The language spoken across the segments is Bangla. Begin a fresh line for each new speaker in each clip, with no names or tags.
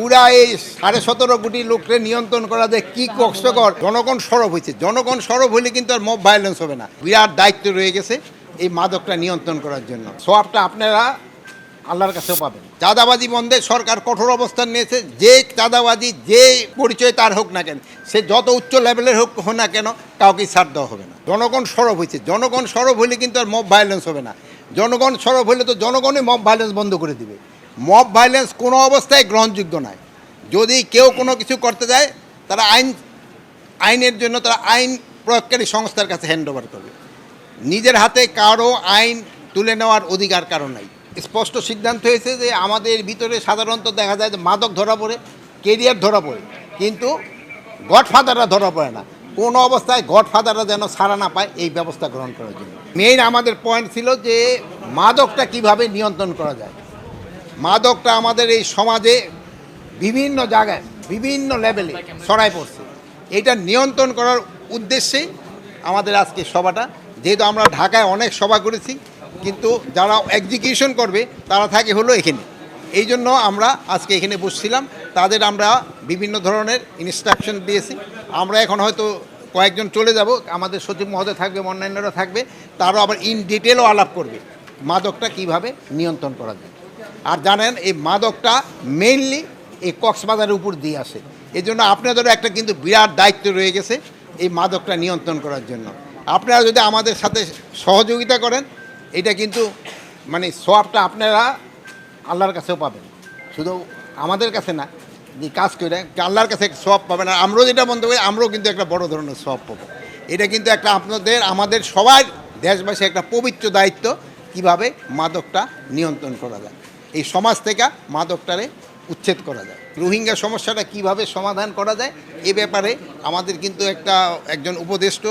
পুরা এই সাড়ে সতেরো কোটি লোককে নিয়ন্ত্রণ করা যায় কি কষ্টকর। জনগণ সরব হয়েছে জনগণ সরব হলে কিন্তু আর মব ভায়োলেন্স হবে না। বিরাট দায়িত্ব রয়ে গেছে এই মাদকটা নিয়ন্ত্রণ করার জন্য। সবটা আপনারা আল্লাহর কাছেও পাবেন। চাঁদাবাজি বন্ধে সরকার কঠোর অবস্থান নিয়েছে। যে চাঁদাবাজি, যে পরিচয় তার হোক না কেন, সে যত উচ্চ লেভেলের হোক হোক না কেন কাউকে ছাড় দেওয়া হবে না। জনগণ সরব হয়েছে জনগণ সরব হলে কিন্তু আর মব ভায়োলেন্স হবে না। জনগণ সরব হলে তো জনগণই মব ভায়োলেন্স বন্ধ করে দিবে। মব ভায়োলেন্স কোনো অবস্থায় গ্রহণযোগ্য নয়। যদি কেউ কোনো কিছু করতে যায়, তারা আইন, আইনের জন্য তারা আইন প্রয়োগকারী সংস্থার কাছে হ্যান্ড ওভার করবে। নিজের হাতে কারও আইন তুলে নেওয়ার অধিকার কারও নাই। স্পষ্ট সিদ্ধান্ত হয়েছে যে আমাদের ভিতরে সাধারণত দেখা যায় যে মাদক ধরা পড়ে, কেরিয়ার ধরা পড়ে, কিন্তু গডফাদাররা ধরা পড়ে না। কোনো অবস্থায় গডফাদাররা যেন ছাড়া না পায় এই ব্যবস্থা গ্রহণ করার জন্য। মেইন আমাদের পয়েন্ট ছিল যে মাদকটা কীভাবে নিয়ন্ত্রণ করা যায়। মাদকটা আমাদের এই সমাজে বিভিন্ন জায়গায়, বিভিন্ন লেভেলে ছড়াই পড়ছে। এটা নিয়ন্ত্রণ করার উদ্দেশ্যেই আমাদের আজকে সভাটা। যেহেতু আমরা ঢাকায় অনেক সভা করেছি, কিন্তু যারা এক্সিকিউশন করবে, তারা থাকে হলো এখানে। এই জন্য আমরা আজকে এখানে বসছিলাম। তাদের আমরা বিভিন্ন ধরনের ইনস্ট্রাকশন দিয়েছি। আমরা এখন হয়তো কয়েকজন চলে যাব। আমাদের সচিব মহোদয় থাকবে, অন্যান্যরা থাকবে। তারাও আবার ইন ডিটেলও আলাপ করবে। মাদকটা কীভাবে নিয়ন্ত্রণ করা যায়। আর জানেন, এই মাদকটা মেইনলি এই কক্সবাজারের উপর দিয়ে আসে। এই জন্য আপনাদেরও একটা কিন্তু বিরাট দায়িত্ব রয়ে গেছে এই মাদকটা নিয়ন্ত্রণ করার জন্য। আপনারা যদি আমাদের সাথে সহযোগিতা করেন, এটা কিন্তু মানে সবটা আপনারা আল্লাহর কাছেও পাবেন। শুধু আমাদের কাছে না, যে কাজ করে আল্লাহর কাছে সব পাবেন। আর আমরাও যেটা বন্ধ করি আমরাও কিন্তু একটা বড় ধরনের সব পাবো। এটা কিন্তু একটা আপনাদের, আমাদের সবার দেশবাসী একটা পবিত্র দায়িত্ব কীভাবে মাদকটা নিয়ন্ত্রণ করা যায়। এই সমাজ থেকে মাদকটারে উচ্ছেদ করা যায়। রোহিঙ্গা সমস্যাটা কীভাবে সমাধান করা যায়, এ ব্যাপারে আমাদের কিন্তু একটা, একজন উপদেষ্ট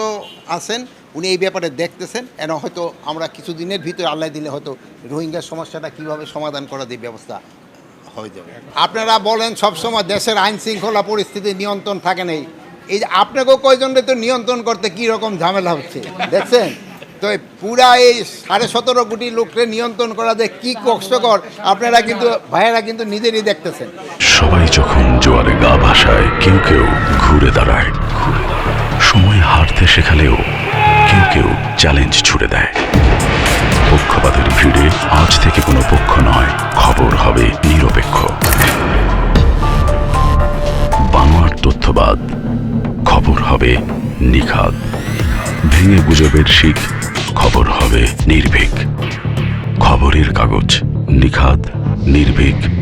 আছেন, উনি এই ব্যাপারে দেখতেছেন এন হয়তো আমরা কিছুদিনের ভিতরে আল্লাহ দিলে হয়তো রোহিঙ্গা সমস্যাটা কীভাবে সমাধান করা যায় ব্যবস্থা হয়ে যাবে। আপনারা বলেন, সবসময় দেশের আইন শৃঙ্খলা পরিস্থিতি নিয়ন্ত্রণ থাকে নেই। এই যে আপনাকেও কয়জনকে তো নিয়ন্ত্রণ করতে কী রকম ঝামেলা হচ্ছে? দেখছেন? তো পুরা এই সাড়ে সতেরো কোটি লোককে নিয়ন্ত্রণ করা যে কী কষ্টকর, আপনারা কিন্তু, ভাইয়েরা কিন্তু নিজেরই দেখতেছেন।
সবাই যখন জোয়ারে গা ভাসায়, কেউ কেউ ঘুরে দাঁড়ায়। সময় হারতে শেখালেও কেউ কেউ চ্যালেঞ্জ ছুড়ে দেয়। পক্ষপাতের ভিড়ে আজ থেকে কোনো পক্ষ নয়, খবর হবে নিরপেক্ষ। বাংলার তথ্যবাদ, খবর হবে নিখাদ ভেঙে গুজবের শিখ খবর হবে নির্ভীক। খবরের কাগজ নিখাদ নির্ভীক।